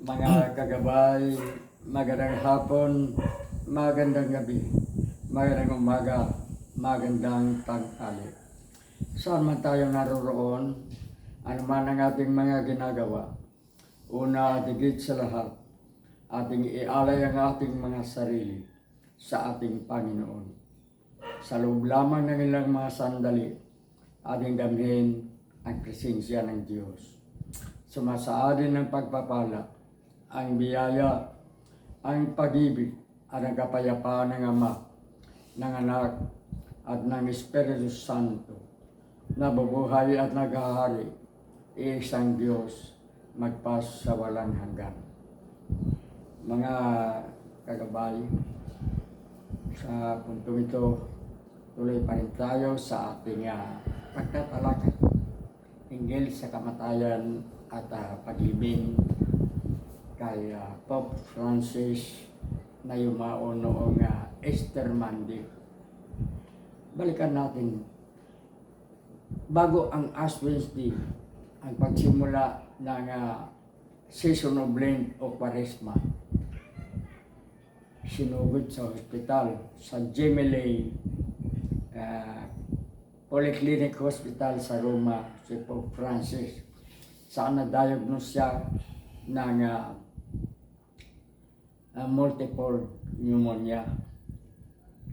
mga kagabay, magandang hapon, magandang gabi, magandang umaga, magandang tanghali. Saan man tayo naroroon, ano man ang ating mga ginagawa, una at higit sa lahat, ating ialay ang ating mga sarili sa ating Panginoon. Sa loob lamang ng ilang mga sandali, ating damhin ang presensya ng Diyos. Sumasaadin ng pagpapala, ang biyaya, ang pag-ibig, at ang kapayapaan ng Ama, ng Anak, at ng Espiritu Santo, na bubuhay at naghahari, isang Diyos, magpas sa walang hanggan. Mga kagabay, sa puntong ito, tuloy pa rin tayo sa ating uh, pagtatalakay hinggil sa kamatayan at uh, paglibing kay ah, Pope Francis na yumao noong ah, Easter Monday. Balikan natin, bago ang Ash Wednesday, ang pagsimula ng ah, Season of Lent o Quaresma, sinugod sa ospital sa Gemelli uh, Polyclinic Hospital sa Roma, si Pope Francis. Saan na-diagnose siya ng uh, uh, multiple pneumonia.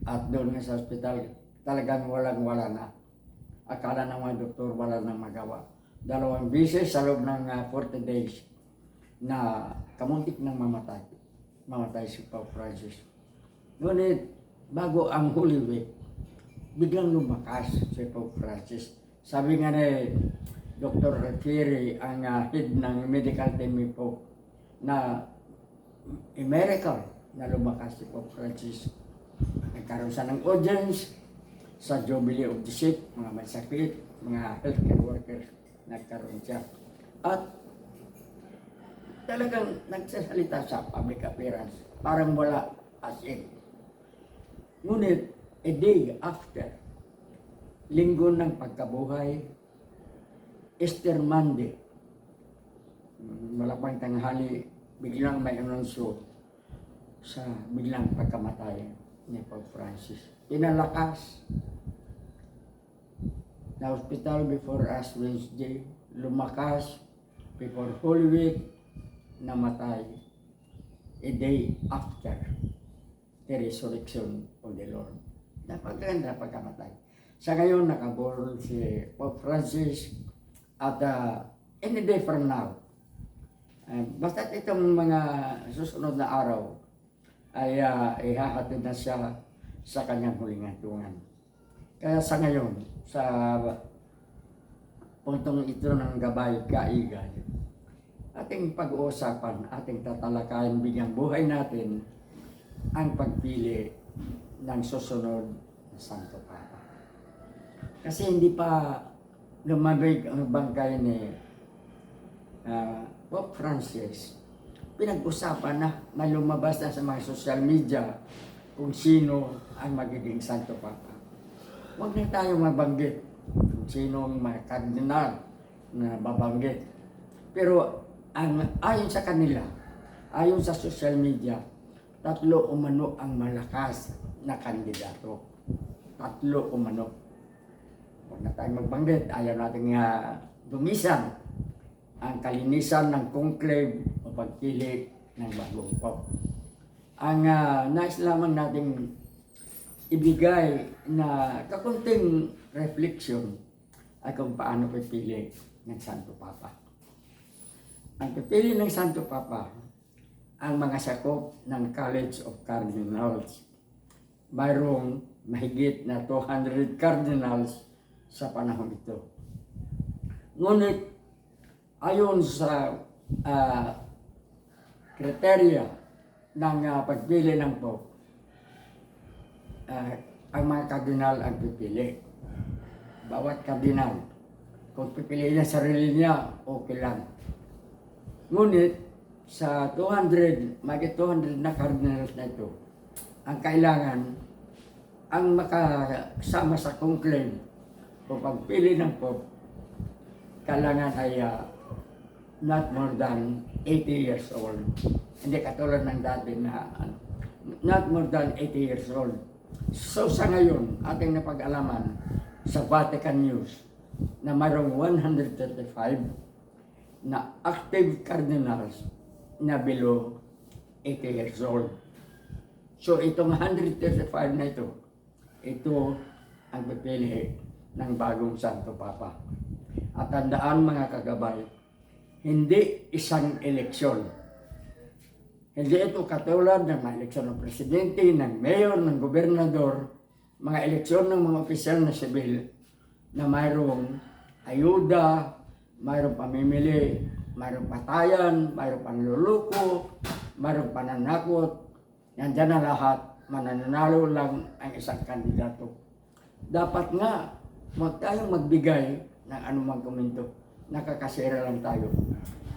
At doon nga sa hospital, talagang walang-wala na. Akala ng mga doktor wala nang magawa. Dalawang bisis sa loob ng uh, 40 days na kamuntik ng mamatay. Mamatay si Pope Francis. Ngunit, bago ang Holy Week, biglang lumakas si Pope Francis. Sabi nga ni Dr. Firi, ang uh, head ng medical team ni Pope, na a miracle na lumakas si Pope Francis. Nagkaroon siya ng audience sa Jubilee of the Sick, mga may mga healthcare workers, nagkaroon siya. At talagang nagsasalita sa public appearance, parang wala as in. Ngunit, a day after, linggo ng pagkabuhay, Easter Monday, malapang tanghali, biglang may anunsyo sa biglang pagkamatay ni Pope Francis. Pinalakas na hospital before Ash Wednesday, lumakas before Holy Week, namatay a day after the resurrection of the Lord. Napaganda pagkamatay. Sa ngayon, nakaborn si Pope Francis at uh, any day from now, uh, basta itong mga susunod na araw, ay uh, ihahatid na siya sa kanyang huling hantungan. Kaya sa ngayon, sa puntong ito ng gabay kaigay, ating pag-uusapan, ating tatalakayin bigyang buhay natin ang pagpili ng susunod na Santo Papa. Kasi hindi pa lumabig ang bangkay ni uh, Pope Francis. Pinag-usapan na na lumabas na sa mga social media kung sino ang magiging Santo Papa. Huwag na tayo mabanggit kung sino ang mga kardinal na babanggit. Pero ang ayon sa kanila, ayon sa social media, tatlo umano ang malakas na kandidato. Tatlo umano. Huwag na tayong magbanggit. Ayaw natin nga dumisan ang kalinisan ng conclave o pagpili ng bagong pop. Ang uh, nais lamang nating ibigay na kakunting reflection ay kung paano pipili ng Santo Papa. Ang pipili ng Santo Papa ang mga sakop ng College of Cardinals. Mayroong mahigit na 200 cardinals sa panahon ito. Ngunit, ayon sa uh, kriteria ng uh, pagpili ng Pope, uh, ang mga kardinal ang pipili. Bawat kardinal, kung pipili niya sarili niya, okay lang. Ngunit, sa 200, magit 200 na cardinals na ito, ang kailangan, ang makasama sa conclave o pagpili ng Pope, kailangan ay uh, not more than 80 years old. Hindi katulad ng dati na ano, not more than 80 years old. So sa ngayon, ating napag-alaman sa Vatican News na mayroong 135 na active cardinals na below 80 years old. So itong 135 na ito, ito ang pipili ng bagong Santo Papa. At tandaan mga kagabay, hindi isang eleksyon. Hindi ito katulad ng mga eleksyon ng presidente, ng mayor, ng gobernador, mga eleksyon ng mga opisyal na sibil na mayroong ayuda, mayroong pamimili, mayroong patayan, mayroong panluluko, mayroong pananakot, Nandyan na lahat, mananalo lang ang isang kandidato. Dapat nga, huwag tayong magbigay ng anumang komento. Nakakasira lang tayo.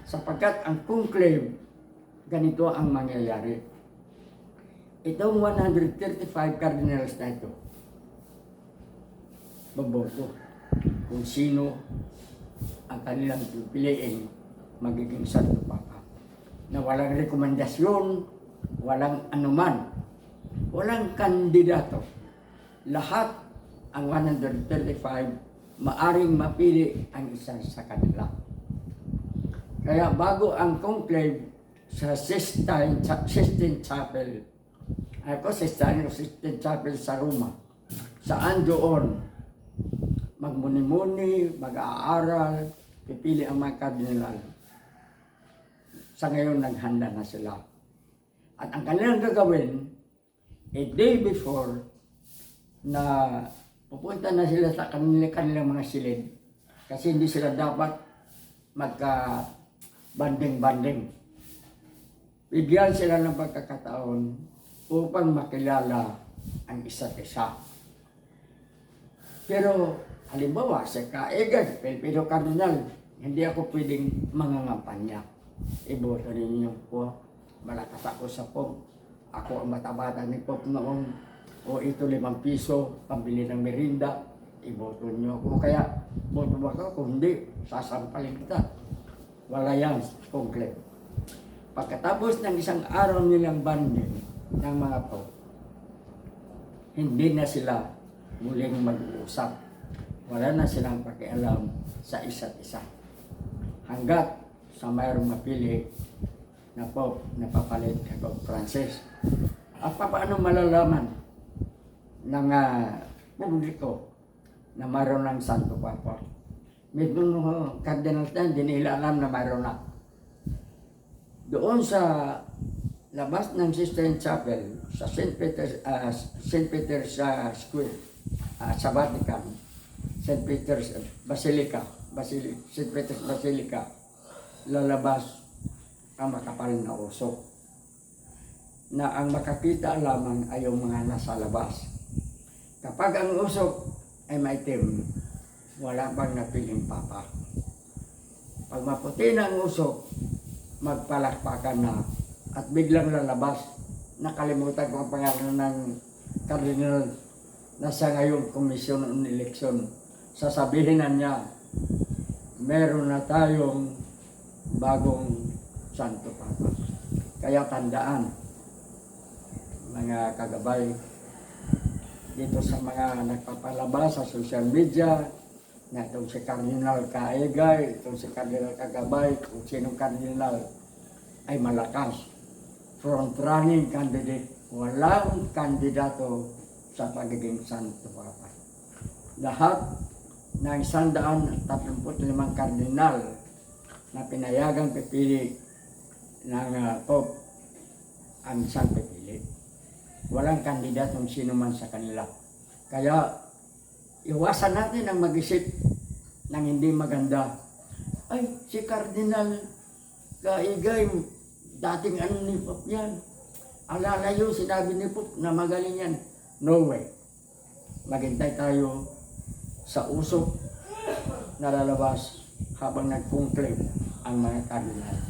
Sapagkat ang conclave, ganito ang mangyayari. Itong 135 cardinals na ito, boboto kung sino ang kanilang pipiliin magiging Santo Papa. Na walang rekomendasyon, walang anuman, walang kandidato. Lahat ang 135 maaring mapili ang isa sa kanila. Kaya bago ang conclave sa Sistine, Sistine Chapel, ako Sistine Sistine Chapel sa Roma, saan doon magmuni-muni, mag-aaral, pipili ang mga kardinal. Sa ngayon, naghanda na sila. At ang kanilang gagawin, a day before, na pupunta na sila sa kanila, kanilang mga silid. Kasi hindi sila dapat magka banding-banding. Bigyan sila ng pagkakataon upang makilala ang isa't isa. Pero halimbawa sa Kaegan, Pilipino Cardinal, hindi ako pwedeng mangangampanya. Iboto ninyo po. Malakas ako sa pop. Ako ang matabata ni pop noon. O ito limang piso, pambili ng merinda. Iboto niyo ako. Kaya, boto ba ako? Kung hindi, sasampalin kita. Wala yan, concrete. Pagkatapos ng isang araw nilang banding ng mga pop, hindi na sila muling mag-uusap. Wala na silang pakialam sa isa't isa. Hanggat sa mayroong mapili na Pope na papalit kay Pope Francis. At paano malalaman ng uh, publiko na mayroon ng Santo Papa? May mga cardinals na hindi nila alam na mayroon na. Doon sa labas ng Sistine Chapel sa St. Peter's uh, St. Peter's uh, Square uh, sa Vatican, St. Peter's Basilica, Basili St. Peter's Basilica, lalabas ang makapal na usok na ang makakita lamang ay yung mga nasa labas. Kapag ang usok ay maitim, wala bang napiling papa. Pag maputi na ang usok, magpalakpakan na at biglang lalabas. Nakalimutan ko ang pangalan ng Cardinal na sa ngayong komisyon ng eleksyon. Sasabihin na niya, meron na tayong bagong Santo Papa. Kaya tandaan, mga kagabay, dito sa mga nagpapalabas sa social media, na itong si Cardinal Kaegay, itong si Cardinal Kagabay, kung sinong Cardinal ay malakas. Front-running candidate, walang kandidato sa pagiging Santo Papa. Lahat ng 135 kardinal na pinayagang pipili ng uh, Pope ang isang pipili. Walang kandidatong sino man sa kanila. Kaya iwasan natin ang mag-isip ng hindi maganda. Ay, si Cardinal Kaigay, dating ano ni Pope yan. Alalayo, sinabi ni Pope na magaling yan. No way. Maghintay tayo sa usok na lalabas habang nagkungklave ang mga kardinal.